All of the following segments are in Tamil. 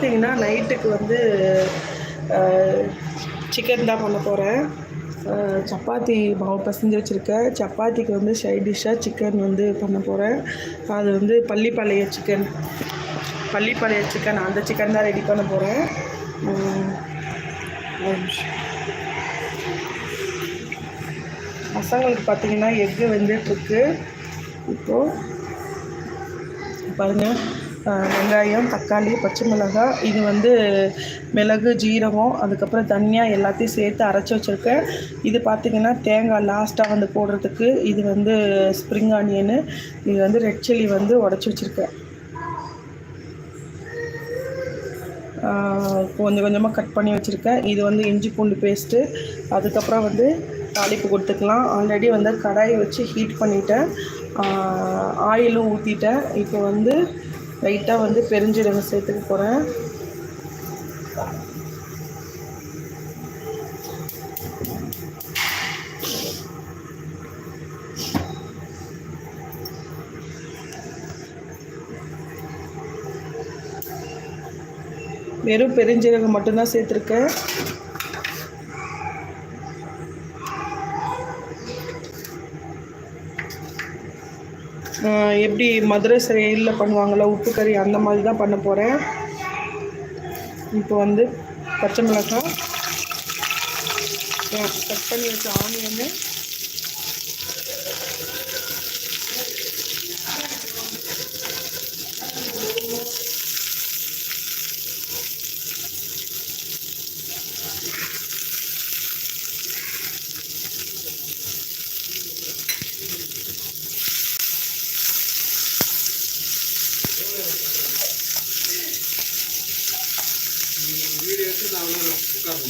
பார்த்தீங்கன்னா நைட்டுக்கு வந்து சிக்கன் தான் பண்ண போகிறேன் சப்பாத்தி மாவு பசஞ்சு வச்சுருக்கேன். சப்பாத்திக்கு வந்து சைட் டிஷ்ஷாக சிக்கன் வந்து பண்ண போகிறேன் அது வந்து பள்ளிப்பாளைய சிக்கன் பள்ளிப்பாளைய சிக்கன் அந்த சிக்கன் தான் ரெடி பண்ண போகிறேன் பசங்களுக்கு பார்த்தீங்கன்னா எக்கு வெந்துட்டுருக்கு இப்போது பாருங்கள் வெங்காயம் தக்காளி பச்சை மிளகாய் இது வந்து மிளகு ஜீரகம் அதுக்கப்புறம் தனியாக எல்லாத்தையும் சேர்த்து அரைச்சி வச்சுருக்கேன். இது பார்த்திங்கன்னா தேங்காய் லாஸ்ட்டாக வந்து போடுறதுக்கு இது வந்து ஸ்ப்ரிங் ஆனியனு இது வந்து ரெட் சில்லி வந்து உடச்சி வச்சுருக்கேன். கொஞ்சம் கொஞ்சமாக கட் பண்ணி வச்சுருக்கேன். இது வந்து இஞ்சி பூண்டு பேஸ்ட்டு அதுக்கப்புறம் வந்து தாளிப்பு கொடுத்துக்கலாம். ஆல்ரெடி வந்து கடாயை வச்சு ஹீட் பண்ணிட்டேன். ஆயிலும் ஊற்றிட்டேன் இப்போ வந்து லைட்டாக வந்து பெருஞ்சீரகம் சேர்த்துக்க போகிறேன் வெறும் பெருஞ்சீரகம் மட்டும்தான் சேர்த்துருக்கேன். எப்படி மதுரை சைடில் பண்ணுவாங்களோ? உப்பு கறி அந்த மாதிரி தான் பண்ண போகிறேன் இப்போ வந்து பச்சை மிளகாய் கட் பண்ணி வச்ச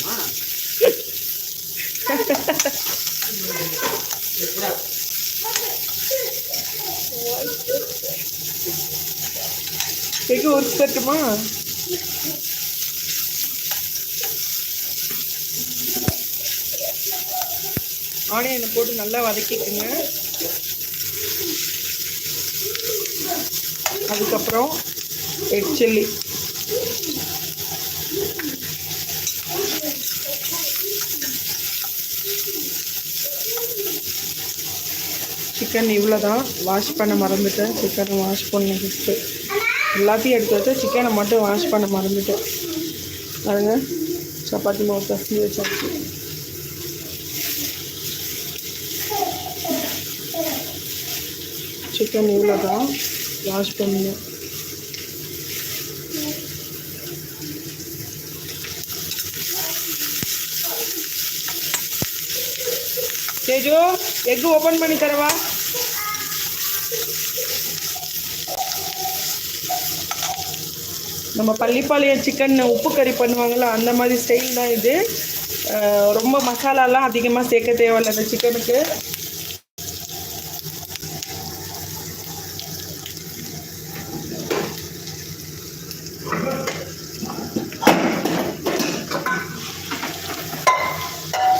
ஆனியனு எங்கே ஒரு ஆனியனை போட்டு நல்லா வதக்கிக்குங்க. அதுக்கப்புறம் ரெட் சில்லி. சிக்கன் இவ்வளோ தான் வாஷ் பண்ண மறந்துட்டேன். சிக்கனை வாஷ் பண்ண ஃபஸ்ட்டு எல்லாத்தையும் எடுத்து வச்சு சிக்கனை மட்டும் வாஷ் பண்ண மறந்துட்டேன். பாருங்க. சப்பாத்தி மாவு பசங்க வச்சாச்சு. சிக்கன் இவ்வளோ தான் வாஷ் பண்ணணும் தேஜோ எக் ஓப்பன் பண்ணி தரவா? நம்ம பள்ளிப்பாளையம் சிக்கன் உப்பு கறி பண்ணுவாங்கள்ல அந்த மாதிரி ஸ்டைல் தான் இது. ரொம்ப மசாலாலாம் அதிகமாக சேர்க்க தேவையில்ல அந்த சிக்கனுக்கு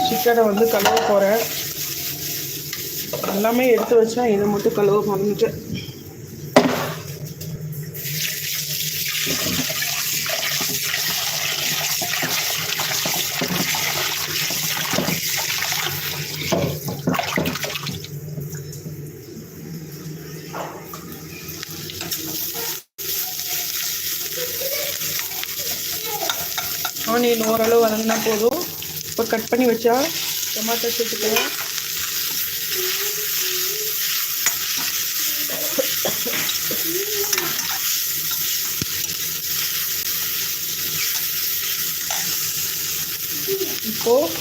சிக்கனை வந்து கழுவ போகிறேன் எல்லாமே எடுத்து வச்சா இதை மட்டும் கழுவ மறந்துட்டேன் ஆனியன் பண்ணால் போதும். இப்போ கட் பண்ணி வச்சா டொமாட்டோ சேர்த்துக்கலாம். இப்போது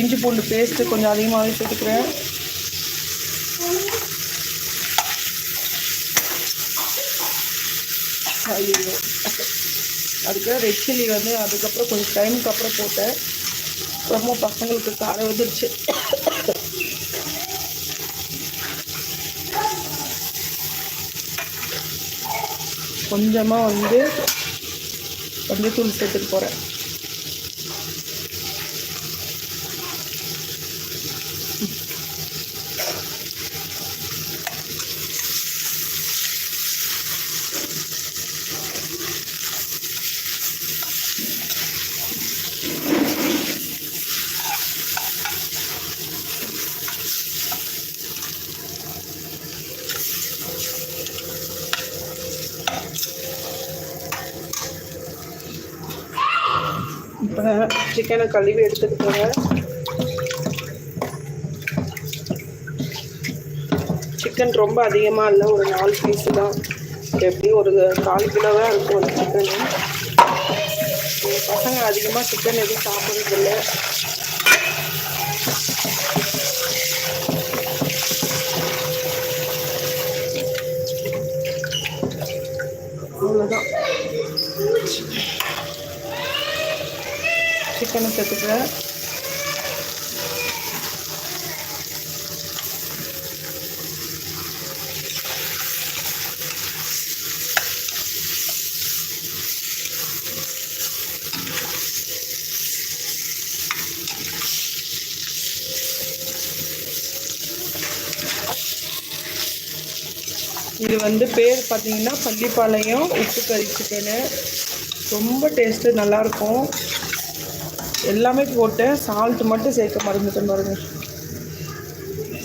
இஞ்சி பூண்டு பேஸ்ட்டு கொஞ்சம் அதிகமாகவே சேர்த்துக்கிறேன். ஐயோ. அதுக்கு ரெட் சில்லி வந்து அதுக்கப்புறம் கொஞ்சம் டைமுக்கு அப்புறம் போட்டேன் ரொம்ப பசங்களுக்கு காரம் வந்துருச்சு. கொஞ்சமாக வந்து மஞ்சத்தூள் சேர்த்துட்டு போகிறேன் சிக்கனை கழுவி எடுத்துட்டு போகிறேன் சிக்கன் ரொம்ப அதிகமாக இல்லை ஒரு நாலு பீஸு தான். எப்படியும் ஒரு கால் கிலோவாக இருக்கும் ஒரு சிக்கன் பசங்க அதிகமாக சிக்கன் எதுவும் சாப்பிட்றதில்ல அவ்வளோதான் சிக்கனை சேர்த்துக்கிறேன் இது வந்து பேர் பார்த்தீங்கன்னா பள்ளிப்பாளையம் உப்பு கறி சிக்கனு ரொம்ப டேஸ்ட்டு நல்லாயிருக்கும் எல்லாமே போட்டேன். சால்ட் மட்டும் சேர்க்க மறந்துட்டேன் பாருங்க.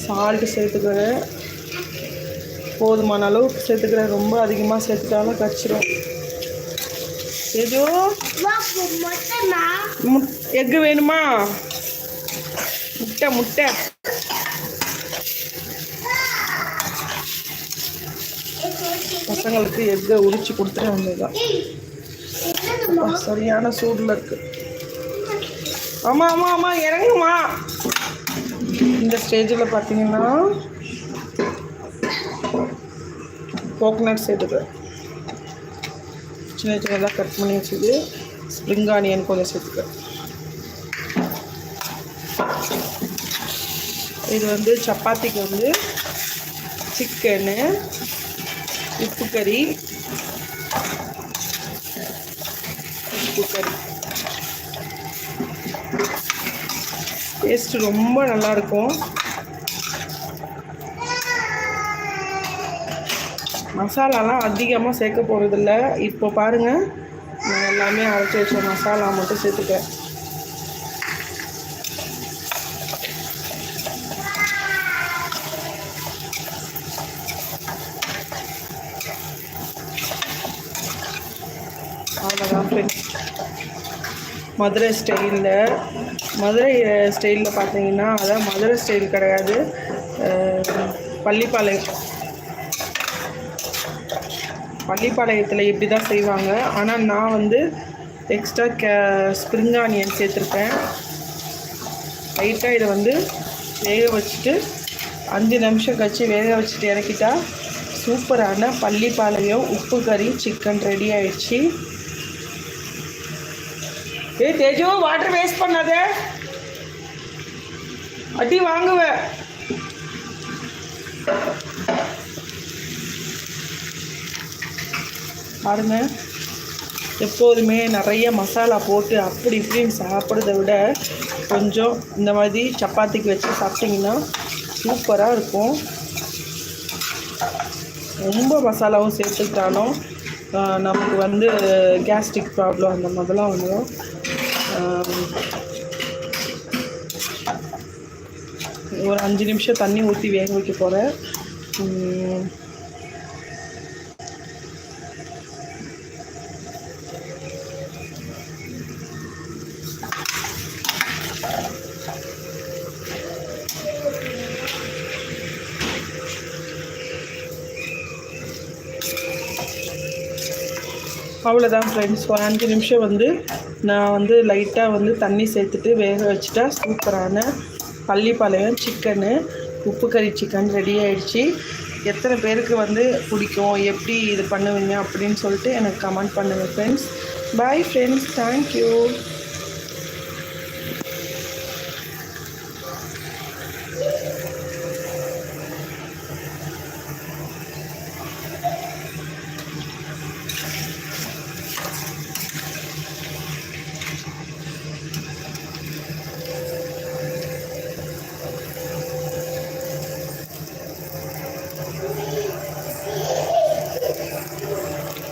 சால்ட்டு சேர்த்துக்கிறேன். போதுமான அளவுக்கு சேர்த்துக்கிறேன். ரொம்ப அதிகமாக சேர்த்துட்டாலும் கச்சிரும். முட் எக்கு வேணுமா? முட்டை முட்டை. பசங்களுக்கு எக்கை உரிச்சு கொடுத்துட்டு வந்ததுதான். சரியான சூடில் இருக்கு. ஆமாம் ஆமாம் ஆமாம் இறங்குமா? இந்த ஸ்டேஜில் பார்த்தீங்கன்னா கோகனட் சேர்த்துக்கிறேன் சின்ன சின்னதாக கட் பண்ணி வச்சுது. ஸ்ப்ரிங் ஆனியன் கொஞ்சம் சேர்த்துக்கிறேன் இது வந்து சப்பாத்திக்கு வந்து சிக்கனு உப்பு கறி உப்பு கறி. டேஸ்ட் ரொம்ப நல்லா இருக்கும் மசாலாலாம் அதிகமாக சேர்க்க போகிறதில்ல இப்போ பாருங்கள் நான் எல்லாமே அரைச்சி வச்ச மசாலா மட்டும் சேர்த்துக்கேன் அவ்வளோதான் மதுரை ஸ்டைலில் மதுரை ஸ்டைலில் பார்த்தீங்கன்னா அதான் மதுரை ஸ்டைல் கிடையாது. பள்ளிப்பாளையம். பள்ளிப்பாளையத்தில் இப்படி தான் செய்வாங்க. ஆனால் நான் வந்து எக்ஸ்ட்ரா கே ஸ்ப்ரிங் ஆனியன் சேர்த்துருப்பேன். லைட்டாக இதை வந்து வேக வச்சுட்டு அஞ்சு நிமிஷம் கழிச்சு வேக வச்சுட்டு இறக்கிட்டா சூப்பரான பள்ளிப்பாளையம் உப்பு கறி சிக்கன் ரெடி ஆயிடுச்சு. ஏய் தேஜு வாட்டர் வேஸ்ட் பண்ணாத. அடி வாங்குவ. பாருங்க எப்போதுமே நிறைய மசாலா போட்டு அப்படி இப்படின்னு சாப்பிட்றத விட கொஞ்சம் இந்த மாதிரி சப்பாத்திக்கு வச்சு சாப்பிட்டிங்கன்னா சூப்பராக இருக்கும். ரொம்ப மசாலாவும் சேர்த்துக்கிட்டாலும் நமக்கு வந்து கேஸ்ட்ரிக் ப்ராப்ளம் அந்த மாதிரிலாம் வந்துடும் ஒரு அஞ்சு நிமிஷம் தண்ணி ஊற்றி வேக வைக்க போகிறேன் அவ்வளோதான் ஃப்ரெண்ட்ஸ் ஒரு அஞ்சு நிமிஷம் வந்து நான் வந்து லைட்டாக வந்து தண்ணி சேர்த்துட்டு வேக வச்சுட்டா சூப்பரான பள்ளிப்பாளையம் சிக்கனு உப்பு கறி சிக்கன் ரெடி ஆயிடுச்சு. எத்தனை பேருக்கு வந்து பிடிக்கும் எப்படி இது பண்ணுவீங்க அப்படின்னு சொல்லிட்டு எனக்கு கமெண்ட் பண்ணுங்கள் ஃப்ரெண்ட்ஸ் பாய் ஃப்ரெண்ட்ஸ் தேங்க்யூ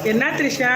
என்ன த்ரிஷா?